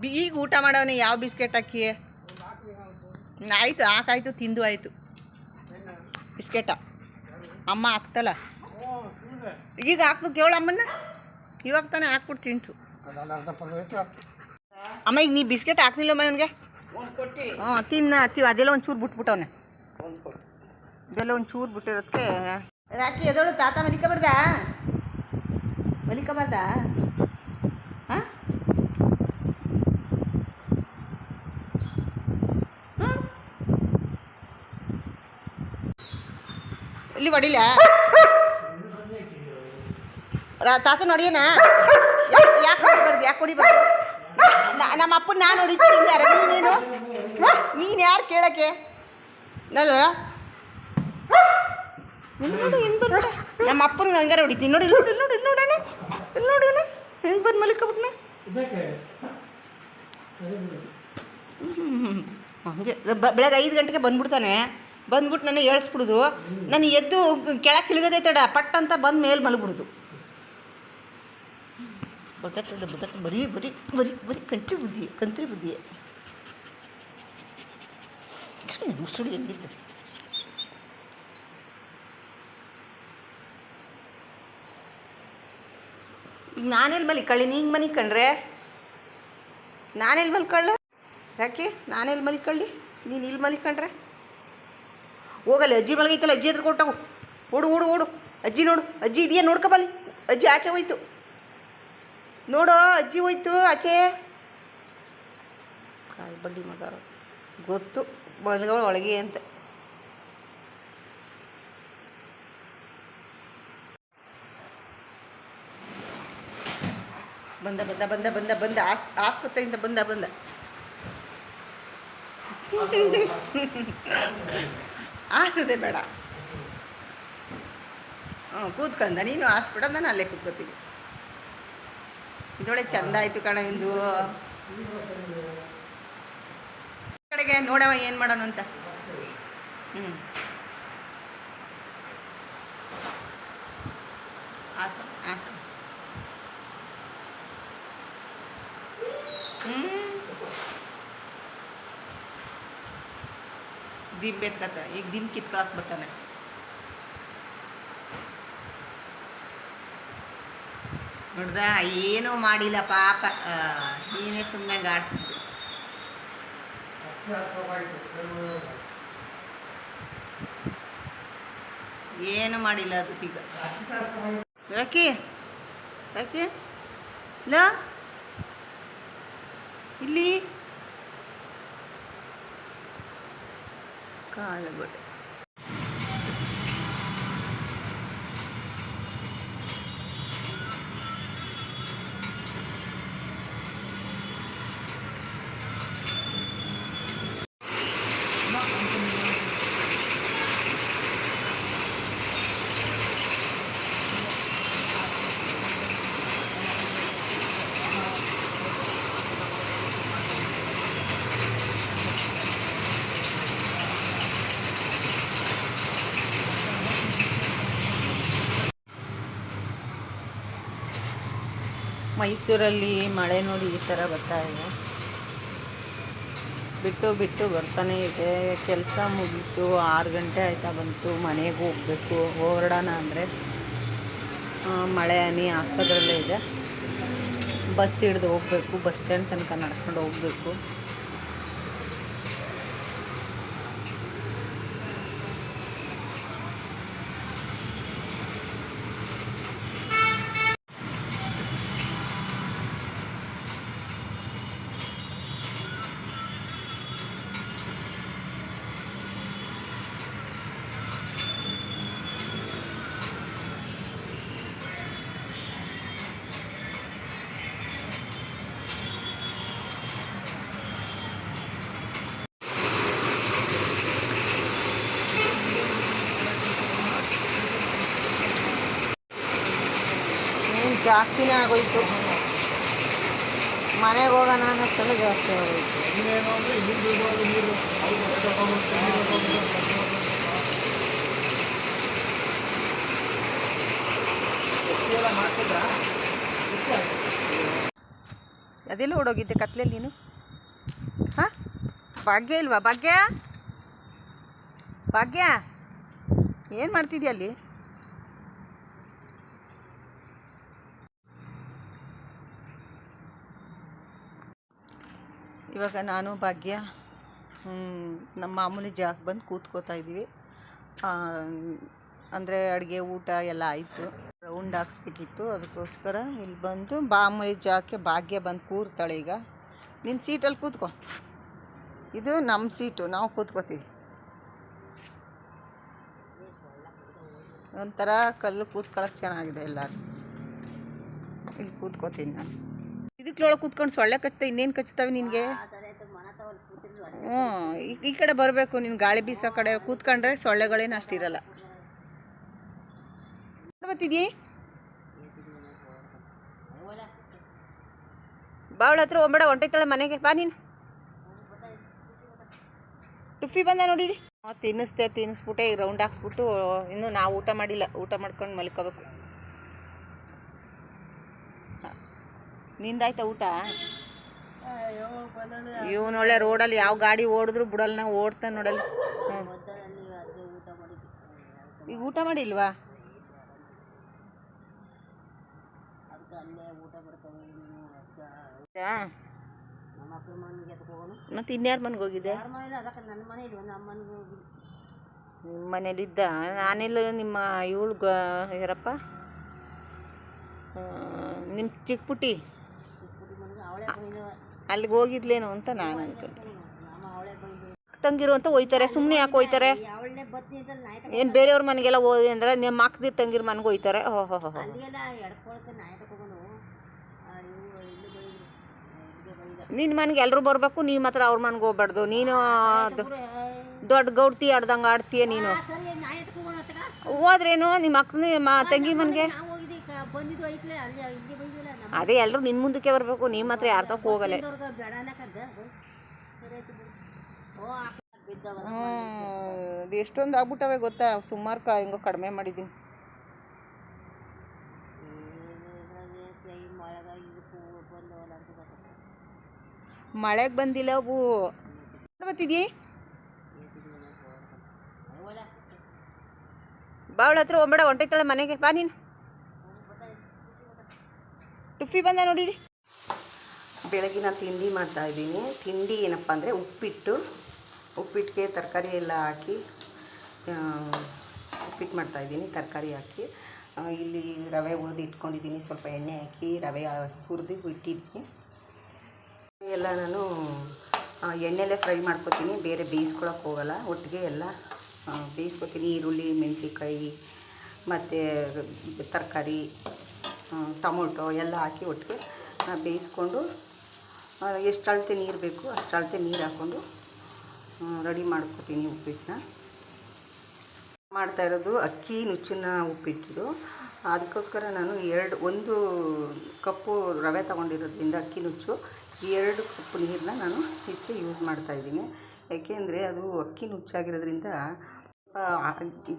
B- ಈಗ ಊಟ ಮಾಡೋನೆ ಯಾವ ಬಿಸ್ಕೆಟ್ ಅಕ್ಕಿ ಆಯಿತು, ಹಾಕಾಯ್ತು, ತಿಂದು ಆಯಿತು. ಬಿಸ್ಕೆಟ. ಅಮ್ಮ ಹಾಕ್ತಲ್ಲ? ಈಗ ಹಾಕ್ತು ಕೇಳು ಅಮ್ಮನ ಇವಾಗ ತಾನೇ ಹಾಕ್ಬಿಟ್ಟು ತಿಂತು ಅಮ್ಮ, ಈಗ ನೀ ಬಿಸ್ಕೆಟ್ ಹಾಕ್ಲಿಲ್ಲ ನನಗೆ ಹ್ಞೂ, ತಿನ್ನ ತಿ ಅದೆಲ್ಲ ಒಂಚೂರು ಬಿಟ್ಬಿಟ್ಟವನೆ. ಇದೆಲ್ಲ ಒಂಚೂರು ಬಿಟ್ಟಿರೋದಕ್ಕೆ ರಾಕಿ, ಎದೋಳು, ತಾತ ಮಲಿಕಬಾರ್ದಾ? ಮಲಿಕಬಾರ್ದ? ಇಲ್ಲಿ ಹೊಡಿಲ? ತಾತ ನೋಡಿಯನ? ಯಾಕೆ ಹೊಡಿಬಾರ್ದು ಯಾಕೆ ಹೊಡಿಬಾರ್ದು? ನಮ್ಮ ಅಪ್ಪನ ನಾನು ಹೊಡಿತೀನಿ ಹಿಂಗಾರ. ನೀನೇನು ನೀನು? ಯಾರು ಕೇಳಕ್ಕೆ? ನಲ್ವ ನೋಡು, ಹಿಂಗೆ ನಮ್ಮ ಅಪ್ಪನ ಹಂಗಾರ ಹೊಡಿತೀನಿ. ನೋಡಿ, ಇಲ್ಲಿ ನೋಡಿ ಇಲ್ಲಿ ನೋಡಿ, ಇಲ್ಲಿ ನೋಡೋಣ ಇಲ್ಲಿ ನೋಡೋಣ ಹೆಂಗೆ ಬಂದು ಮಲಿಕಬಿಟ್ನ. ಹಂಗೆ, ಬ- ಬೆಳಗ್ಗೆ ಐದು ಗಂಟೆಗೆ ಬಂದ್ಬಿಡ್ತಾನೆ. ಬಂದ್ಬಿಟ್ಟು ನನಗೆ ಏಳಿಸ್ಬಿಡುದು ನಾನು ಎದ್ದು ಕೆಳಕ್ಕೆ ಇಳಿದದೇ ತಡ, ಪಟ್ ಅಂತ ಬಂದು ಮೇಲೆ ಮಲಗ್ಬಿಡುದು. ಬಗತ್ತದ ಬಗತ್ತ ಬರೀ ಬರೀ ಬರೀ ಬರೀ ಕಂಟ್ರಿ ಬುದ್ಧಿ ಕಂತ್ರಿ ಬುದ್ಧಿಯೇ. ಮುಸುಡಿ ಹೆಂಗಿದ್ದು ಈಗ ನಾನೆಲ್ಲಿ ಮಲಿಕಳ್ಳಿ ನೀಂಗೆ ಮಲಿಕೊಂಡ್ರೆ ನಾನೆಲ್ಲಿ ಮಲ್ಕೊಳ್ಳ ಯಾಕೆ? ನಾನೆಲ್ಲಿ ಮಲಿಕಳ್ಳಿ ನೀನು ಇಲ್ಲಿ ಮಲಿಕೊಂಡ್ರೆ ಹೋಗಲ್ಲ ಅಜ್ಜಿ ಮಲಗೈತಲ್ಲ ಅಜ್ಜಿ ಹತ್ರ ಕೊಟ್ಟವು ಓಡು ಓಡು ಓಡು. ಅಜ್ಜಿ ನೋಡು, ಅಜ್ಜಿ ಇದೆಯಾ ನೋಡ್ಕೊಬಲ್ಲಿ ಅಜ್ಜಿ ಆಚೆ ಹೋಯ್ತು. ನೋಡು, ಅಜ್ಜಿ ಹೋಯ್ತು ಆಚೆ. ಕಾಯಿ ಬಡ್ಡಿ ಮಗ. ಗೊತ್ತು. ಒಳಗ ಒಳಗೆ ಅಂತ. ಬಂದ ಬಂದ ಬಂದ ಬಂದ ಬಂದ. ಆಸ್, ಆಸ್ಪತ್ರೆಯಿಂದ ಬಂದ ಬಂದ. ಆಸದೆ ಬೇಡ. ಹ್ಞೂ ಕೂತ್ಕೊಂಡ. ನೀನು ಹಾಸ್ಪಿಟಲ್ ನಾನು ಅಲ್ಲೇ ಕೂತ್ಕೋತೀನಿ ಇದೊಳ್ಳೆ ಚಂದ ಆಯಿತು ಕಣ ಇಂದು. ಕಡೆಗೆ ನೋಡವ ಏನು ಮಾಡೋಣ ಅಂತ. ಹ್ಞೂ ಆಸ ಆಸ. ಹ್ಞೂ ದಿಮ್ ಬೇಕತ್ತ ಈಗ ದಿಮ್ ಕಿತ್ಕೊಳಕ್ ಬರ್ತಾನೆ. ನೋಡ್ದ, ಏನೂ ಮಾಡಿಲ್ಲ ಪಾಪ. ನೀನೇ ಸುಮ್ಮನೆ ಗಾಡ್ತಿದ್ದು ಏನು ಮಾಡಿಲ್ಲ ಅದು ಸೀಗ. ರಕಿ ರಕಿ ಲ. ಇಲ್ಲಿ. కాళ్ళ ಮೈಸೂರಲ್ಲಿ ಮಳೆ ನೋಡಿ ಈ ಥರ ಬರ್ತಾ ಇದೆ. ಬಿಟ್ಟು ಬಿಟ್ಟು ಬರ್ತಾನೆ ಇದೆ. ಕೆಲಸ ಮುಗೀತು. ಆರು ಗಂಟೆ ಆಯ್ತಾ ಬಂತು. ಮನೆಗೆ ಹೋಗಬೇಕು. ಹೊರಡೋಣ ಅಂದರೆ ಮಳೆ ಹನಿ ಹಾಕೋದ್ರಲ್ಲೇ ಇದೆ. ಬಸ್ ಹಿಡ್ದು ಹೋಗಬೇಕು. ಬಸ್ ಸ್ಟ್ಯಾಂಡ್ ತನಕ ನಡ್ಕೊಂಡು ಹೋಗಬೇಕು. ಜಾಸ್ತಿನೇ ಆಗೋಯ್ತು. ಮನೆಗೆ ಹೋಗೋಣ ಅನ್ನೋಷ್ಟೆಲ್ಲ ಜಾಸ್ತಿ ಆಗೋಯ್ತು. ಅದೆಲ್ಲ ಓಡೋಗಿದ್ದೆ ಕತ್ಲೆ ನೀನು? ಹಾಂ? ಭಾಗ್ಯ ಇಲ್ವಾ? ಭಾಗ್ಯ? ಭಾಗ್ಯ? ಏನು ಮಾಡ್ತಿದ್ಯಾ ಅಲ್ಲಿ? ಇವಾಗ ನಾನು, ಭಾಗ್ಯ ನಮ್ಮ ಮಾಮೂಲಿ ಜಾಗ ಬಂದು ಕೂತ್ಕೋತಾ ಇದ್ದೀವಿ. ಅಂದರೆ ಅಡುಗೆ, ಊಟ ಎಲ್ಲ ಆಯಿತು. ರೌಂಡ್ ಹಾಕ್ಸ್ಬೇಕಿತ್ತು. ಅದಕ್ಕೋಸ್ಕರ ಇಲ್ಲಿ ಬಂದು ಮಾಮೂಲಿ ಜಾಗಕ್ಕೆ ಭಾಗ್ಯ ಬಂದು ಕೂರ್ತಾಳೆ ಈಗ. ನಿನ್ನ ಸೀಟಲ್ಲಿ ಕೂತ್ಕೋ. ಇದು ನಮ್ಮ ಸೀಟು, ನಾವು ಕೂತ್ಕೋತೀವಿ. ಒಂಥರ ಕಲ್ಲು ಕೂತ್ಕೊಳ್ಳೋಕೆ ಚೆನ್ನಾಗಿದೆ ಎಲ್ಲರೂ. ಇಲ್ಲಿ ಕೂತ್ಕೋತೀನಿ ನಾನು. ಇದಕ್ರೊಳಗೆ ಕೂತ್ಕೊಂಡು ಸೊಳ್ಳೆ ಕಚ್ತಾ ಇನ್ನೇನು ಕಚ್ತಾವೆ ನಿನಗೆ? ಹ್ಞೂ ಈ- ಈ ಕಡೆ ಬರಬೇಕು ನೀನು ಗಾಳಿ ಬೀಸೋ ಕಡೆ ಕೂತ್ಕೊಂಡ್ರೆ ಸೊಳ್ಳೆಗಳೇನು ಅಷ್ಟಿರಲ್ಲ ಬರ್ತಿದ್ಯೇ ಬಾವಳ ಹತ್ರ ಹೋಗ್ಬೇಡ ಹೊಂಟೈತಾಳೆ ಮನೆಗೆ ಬಾ ನೀನು. ಟುಫಿ ಬಂದ ನೋಡಿರಿ ತಿನ್ನಿಸ್ತೆ ತಿನ್ನಿಸ್ಬಿಟ್ಟೆ ರೌಂಡ್ ಹಾಕ್ಸ್ಬಿಟ್ಟು ಇನ್ನೂ ನಾವು ಊಟ ಮಾಡಿಲ್ಲ ಊಟ ಮಾಡ್ಕೊಂಡು ಮಲ್ಕೋಬೇಕು. ನಿಂದಾಯ್ತಾ ಊಟ? ಇವನೊಳ್ಳೆ ರೋಡಲ್ಲಿ ಯಾವ ಗಾಡಿ ಓಡಿದ್ರು ಬಿಡಲ್ಲ ನಾವು ಓಡ್ತಾನೆ ನೋಡಲ್ ಈಗ ಊಟ ಮಾಡಿಲ್ವಾ? ಮತ್ತೆ ಇನ್ಯಾರ ಮನೆಗೆ ಹೋಗಿದ್ದೆ? ನಿಮ್ಮ ಮನೇಲಿದ್ದ? ನಾನೆಲ್ಲ ನಿಮ್ಮ ಇವಳು ಗ ಯಾರಪ್ಪ ನಿಮ್ಮ ಚಿಕ್ಕ ಪುಟ್ಟಿ ಅಲ್ಲಿಗೆ ಹೋಗಿದ್ಲೇನು ಅಂತ ನಾನು ಅನ್ಕೊಂಡು. ತಂಗಿರು ಅಂತ ಹೋಯ್ತಾರೆ ಸುಮ್ಮನೆ ಯಾಕೆ ಹೋಯ್ತಾರೆ? ಏನು ಬೇರೆಯವ್ರ ಮನೆಗೆಲ್ಲ ಹೋದೆ ಅಂದರೆ ನಿಮ್ಮ ಅಕ್ಕದಿರ್ ತಂಗಿರ ಮನೆಗೆ ಹೋಯ್ತಾರೆ? ಹೋ ಹೋ ನಿನ್ನ ಮನೆಗೆ ಎಲ್ಲರೂ ಬರಬೇಕು, ನೀನು ಮಾತ್ರ ಅವ್ರ ಮನೆಗೆ ಹೋಗ್ಬಾರ್ದು. ನೀನು ದೊಡ್ಡ ಗೌಡ್ತಿ ಆಡ್ದಂಗೆ ಆಡ್ತೀಯ ನೀನು. ಹೋದ್ರೇನು ನಿಮ್ಮ ಅಕ್ಕನ ತಂಗಿ ಮನೆಗೆ? ಅದೇ ಎಲ್ಲರೂ ನಿನ್ನ ಮುಂದಕ್ಕೆ ಬರಬೇಕು ನಿಮ್ಮ ಹತ್ರ ಯಾರ ತಕ್ಕ ಹೋಗಲ್ಲ. ಹ್ಞೂ ಎಷ್ಟೊಂದು ಆಗ್ಬಿಟ್ಟವೆ ಗೊತ್ತಾ? ಸುಮಾರು ಕ ಹಿಂಗೋ ಕಡಿಮೆ ಮಾಡಿದ್ದೀನಿ ಮಳೆಗೆ ಬಂದಿಲ್ಲ ಅವು. ಬರ್ತಿದ್ಯೇ ಬಾವಳ ಹತ್ರ ಒಂಬೇಡ ಹೊಂಟೈತಾಳೆ ಮನೆಗೆ. ಬಾ ನೀನು. ಟುಫಿ ಬಂದ ನೋಡಿರಿ. ಬೆಳಗಿನ ತಿಂಡಿ ಮಾಡ್ತಾ ಇದ್ದೀನಿ. ತಿಂಡಿ ಏನಪ್ಪ ಅಂದರೆ ಉಪ್ಪಿಟ್ಟು. ಉಪ್ಪಿಟ್ಟಿಗೆ ತರಕಾರಿ ಎಲ್ಲ ಹಾಕಿ ಉಪ್ಪಿಟ್ಟು ಮಾಡ್ತಾಯಿದ್ದೀನಿ ತರಕಾರಿ ಹಾಕಿ. ಇಲ್ಲಿ ರವೆ ಹುರಿದು ಇಟ್ಕೊಂಡಿದ್ದೀನಿ. ಸ್ವಲ್ಪ ಎಣ್ಣೆ ಹಾಕಿ, ರವೆ ಹುರಿದು ಇಟ್ಟಿದ್ದೀನಿ ಎಲ್ಲ ನಾನು ಎಣ್ಣೆಲೇ ಫ್ರೈ ಮಾಡ್ಕೊತೀನಿ. ಬೇರೆ ಬೇಯಿಸ್ಕೊಳಕ್ಕೆ ಹೋಗಲ್ಲ. ಒಟ್ಟಿಗೆ ಎಲ್ಲ ಬೇಯಿಸ್ಕೊತೀನಿ. ಈರುಳ್ಳಿ, ಮೆಣಸಿನ್ಕಾಯಿ, ಮತ್ತು ತರಕಾರಿ ಟೊಮೊಟೊ ಎಲ್ಲ ಹಾಕಿ ಒಟ್ಟಿಗೆ ಬೇಯಿಸ್ಕೊಂಡು ಎಷ್ಟು ಅಳತೆ ನೀರು ಬೇಕು ಅಷ್ಟು ಅಳತೆ ನೀರು ಹಾಕ್ಕೊಂಡು ರೆಡಿ ಮಾಡ್ಕೊತೀನಿ ಉಪ್ಪಿಟ್ಟನ್ನ ಮಾಡ್ತಾ ಇರೋದು ಅಕ್ಕಿ ನುಚ್ಚಿನ ಉಪ್ಪಿಟ್ಟಿದು ಅದಕ್ಕೋಸ್ಕರ ನಾನು ಎರಡು, ಒಂದು ಕಪ್ಪು ರವೆ ತೊಗೊಂಡಿರೋದ್ರಿಂದ ಅಕ್ಕಿ ನುಚ್ಚು ಎರಡು ಕಪ್ ನೀರನ್ನ ನಾನು ಇದಕ್ಕೆ ಯೂಸ್ ಮಾಡ್ತಾ ಇದ್ದೀನಿ. ಯಾಕೆಂದರೆ ಅದು ಅಕ್ಕಿ ನುಚ್ಚಾಗಿರೋದ್ರಿಂದ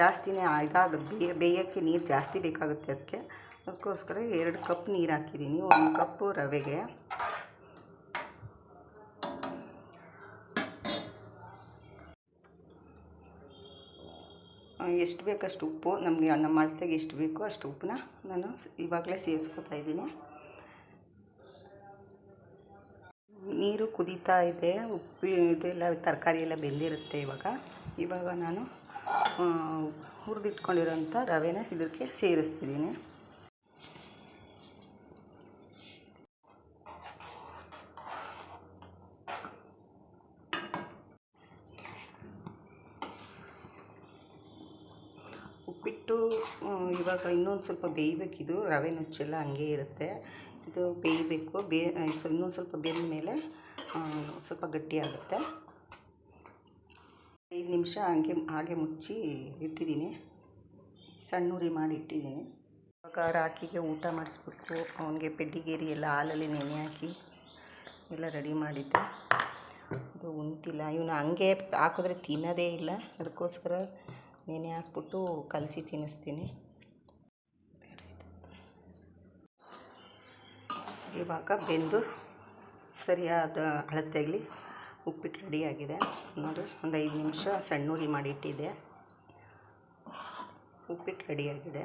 ಜಾಸ್ತಿನೇ ಇದಾಗುತ್ತೆ ಬೇಯ ಬೇಯೋಕ್ಕೆ ನೀರು ಜಾಸ್ತಿ ಬೇಕಾಗುತ್ತೆ ಅದಕ್ಕೆ. ಅದಕ್ಕೋಸ್ಕರ ಎರಡು ಕಪ್ ನೀರು ಹಾಕಿದ್ದೀನಿ. ಒಂದು ಕಪ್ಪು ರವೆಗೆ. ಎಷ್ಟು ಬೇಕಷ್ಟು ಉಪ್ಪು. ನಮಗೆ ನಮ್ಮ ಅಳತೆಗೆ ಎಷ್ಟು ಬೇಕೋ ಅಷ್ಟು ಉಪ್ಪನ್ನ ನಾನು ಇವಾಗಲೇ ಸೇರಿಸ್ಕೊತಾ ಇದ್ದೀನಿ. ನೀರು ಕುದೀತಾ ಇದೆ. ಉಪ್ಪು ಇದೆಲ್ಲ, ತರಕಾರಿ ಎಲ್ಲ ಬೆಂದಿರುತ್ತೆ ಇವಾಗ. ಇವಾಗ ನಾನು ಹುರಿದಿಟ್ಕೊಂಡಿರೋಂಥ ರವೆನ ಇದಕ್ಕೆ ಸೇರಿಸ್ತಿದ್ದೀನಿ. ಆ, ಇವಾಗ ಇನ್ನೊಂದು ಸ್ವಲ್ಪ ಬೇಯಬೇಕಿದು. ರವೆ ನುಚ್ಚೆಲ್ಲ ಹಂಗೆ ಇರುತ್ತೆ. ಇದು ಬೇಯಬೇಕು. ಬೇ ಇನ್ನೊಂದು ಸ್ವಲ್ಪ ಬೆಂದ ಮೇಲೆ ಸ್ವಲ್ಪ ಗಟ್ಟಿಯಾಗುತ್ತೆ. ಐದು ನಿಮಿಷ ಹಂಗೆ ಹಾಗೆ ಮುಚ್ಚಿ ಇಟ್ಟಿದ್ದೀನಿ. ಸಣ್ಣ ಉರಿ ಮಾಡಿ ಇಟ್ಟಿದ್ದೀನಿ. ಇವಾಗ ರಾಕಿಗೆ ಊಟ ಮಾಡಿಸ್ಬಿಟ್ಟು ಅವನಿಗೆ ಪೆಡ್ಡಿಗೇರಿ ಎಲ್ಲ ಹಾಲಲ್ಲಿ ನೆನೆ ಹಾಕಿ ಎಲ್ಲ ರೆಡಿ ಮಾಡಿದ್ದೆ. ಇದು ಉಣ್ತಿಲ್ಲ. ಇವನು ಹಂಗೆ ಹಾಕಿದ್ರೆ ತಿನ್ನೋದೇ ಇಲ್ಲ. ಅದಕ್ಕೋಸ್ಕರ ನೆನೆ ಹಾಕ್ಬಿಟ್ಟು ಕಲಸಿ ತಿನ್ನಿಸ್ತೀನಿ. ಇವಾಗ ಬೆಂದು ಸರಿಯಾದ ಅಳತೆಯಲ್ಲಿ ಉಪ್ಪಿಟ್ಟು ರೆಡಿಯಾಗಿದೆ ನೋಡಿ, ಒಂದು ಐದು ನಿಮಿಷ ಸಣ್ಣ ಉರಿ ಮಾಡಿ ಇಟ್ಟಿದ್ದೆ. ಉಪ್ಪಿಟ್ಟು ರೆಡಿಯಾಗಿದೆ